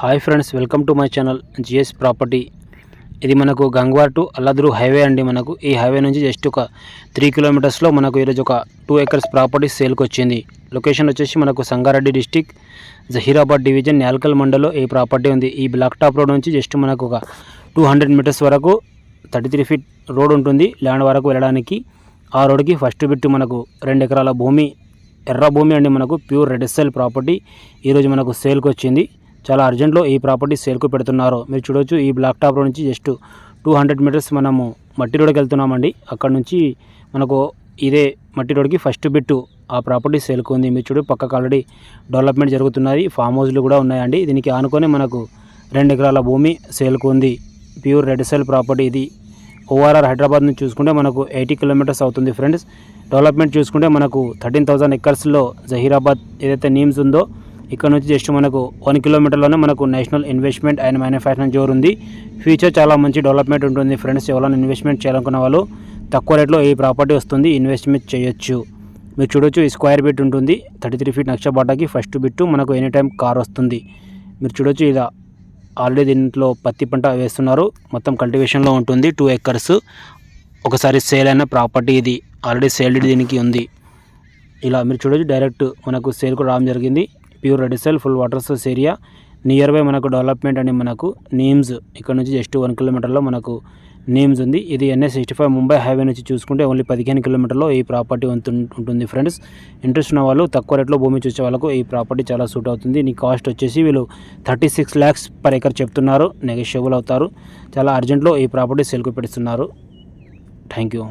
Hi friends welcome to my channel GS property. ఇది మనకు Gangwar to అల్లదురు highway అండి మనకు. ఈ హైవే నుంచి జస్ట్ ఒక త్రీ కిలోమీటర్స్లో మనకు ఈరోజు ఒక టూ ఎకర్స్ ప్రాపర్టీ సేల్కి వచ్చింది. లొకేషన్ వచ్చేసి మనకు సంగారెడ్డి డిస్టిక్ జహీరాబాద్ డివిజన్ నేల్కల్ మండల్లో ఈ ప్రాపర్టీ ఉంది. ఈ బ్లాక్ టాప్ రోడ్ నుంచి జస్ట్ మనకు ఒక టూ హండ్రెడ్ మీటర్స్ వరకు థర్టీ త్రీ ఫీట్ రోడ్ ఉంటుంది. ల్యాండ్ వరకు వెళ్ళడానికి ఆ రోడ్కి ఫస్ట్ బిట్టు మనకు రెండు ఎకరాల భూమి ఎర్ర భూమి అండి మనకు. ప్యూర్ రెడ్ సెల్ ప్రాపర్టీ ఈరోజు మనకు సేల్కి వచ్చింది. చాలా అర్జెంట్లో ఈ ప్రాపర్టీ సేల్కు పెడుతున్నారు. మీరు చూడొచ్చు ఈ బ్లాక్ టాప్ రోడ్ నుంచి జస్ట్ టూ హండ్రెడ్ మీటర్స్ మనము మట్టి రోడ్కి వెళ్తున్నామండి. అక్కడ నుంచి మనకు ఇదే మట్టి రోడ్కి ఫస్ట్ బిట్టు ఆ ప్రాపర్టీ సేల్కు ఉంది. మీరు చూడు పక్కకు ఆల్రెడీ డెవలప్మెంట్ జరుగుతున్నది. ఫామ్ హౌస్లు కూడా ఉన్నాయండి. దీనికి ఆనుకొని మనకు రెండు ఎకరాల భూమి సేల్కు ఉంది. ప్యూర్ రెడ్ సెల్ ప్రాపర్టీ ఇది. ఓఆర్ఆర్ హైదరాబాద్ నుంచి చూసుకుంటే మనకు ఎయిటీ కిలోమీటర్స్ అవుతుంది ఫ్రెండ్స్. డెవలప్మెంట్ చూసుకుంటే మనకు థర్టీన్ థౌసండ్ ఎకర్స్లో జహీరాబాద్ ఏదైతే నీమ్స్ ఉందో ఇక్కడ నుంచి జస్ట్ మనకు వన్ కిలోమీటర్లోనే మనకు national investment and manufacturing zone ఉంది ఫ్యూచర్ చాలా మంచి డెవలప్మెంట్ ఉంటుంది ఫ్రెండ్స్ ఎవరైనా ఇన్వెస్ట్మెంట్ చేయాలనుకున్న వాళ్ళు తక్కువ రేట్లో ఈ ప్రాపర్టీ వస్తుంది ఇన్వెస్ట్మెంట్ చేయొచ్చు. మీరు చూడొచ్చు ఈ స్క్వేర్ బిట్ ఉంటుంది. థర్టీ త్రీ ఫీట్ నక్ష బాటాకి ఫస్ట్ బిట్టు మనకు ఎనీ టైం కార్ వస్తుంది. మీరు చూడొచ్చు ఇలా ఆల్రెడీ దీంట్లో పత్తి పంట వేస్తున్నారు. మొత్తం కల్టివేషన్లో ఉంటుంది టూ ఎకర్స్ ఒకసారి సేల్ అయిన ప్రాపర్టీ ఇది. ఆల్రెడీ సేల్డ్ దీనికి ఉంది. ఇలా మీరు చూడొచ్చు డైరెక్ట్ మనకు సేల్ కూడా రావడం జరిగింది. Pure red soil full water source area. Near by మనకు డెవలప్మెంట్ అని మనకు నీమ్స్ ఇక్కడ నుంచి జస్ట్ వన్ కిలోమీటర్లో మనకు నేమ్స్ ఉంది. ఇది N S sixty five Mumbai highway నుంచి చూసుకుంటే ఓన్లీ పదిహేను కిలోమీటర్లో ఈ ప్రాపర్టీ ఉంటుంది ఫ్రెండ్స్ ఇంట్రెస్ట్ ఉన్న వాళ్ళు తక్కువ రేట్లో భూమి చూసే వాళ్ళకు ఈ ప్రాపర్టీ చాలా సూట్ అవుతుంది. నీ కాస్ట్ వచ్చేసి వీళ్ళు thirty six lakhs per acre చెప్తున్నారు. నెగోషియబుల్ అవుతారు. చాలా అర్జెంట్లో ఈ ప్రాపర్టీ సెల్కు పెడుతున్నారు. Thank you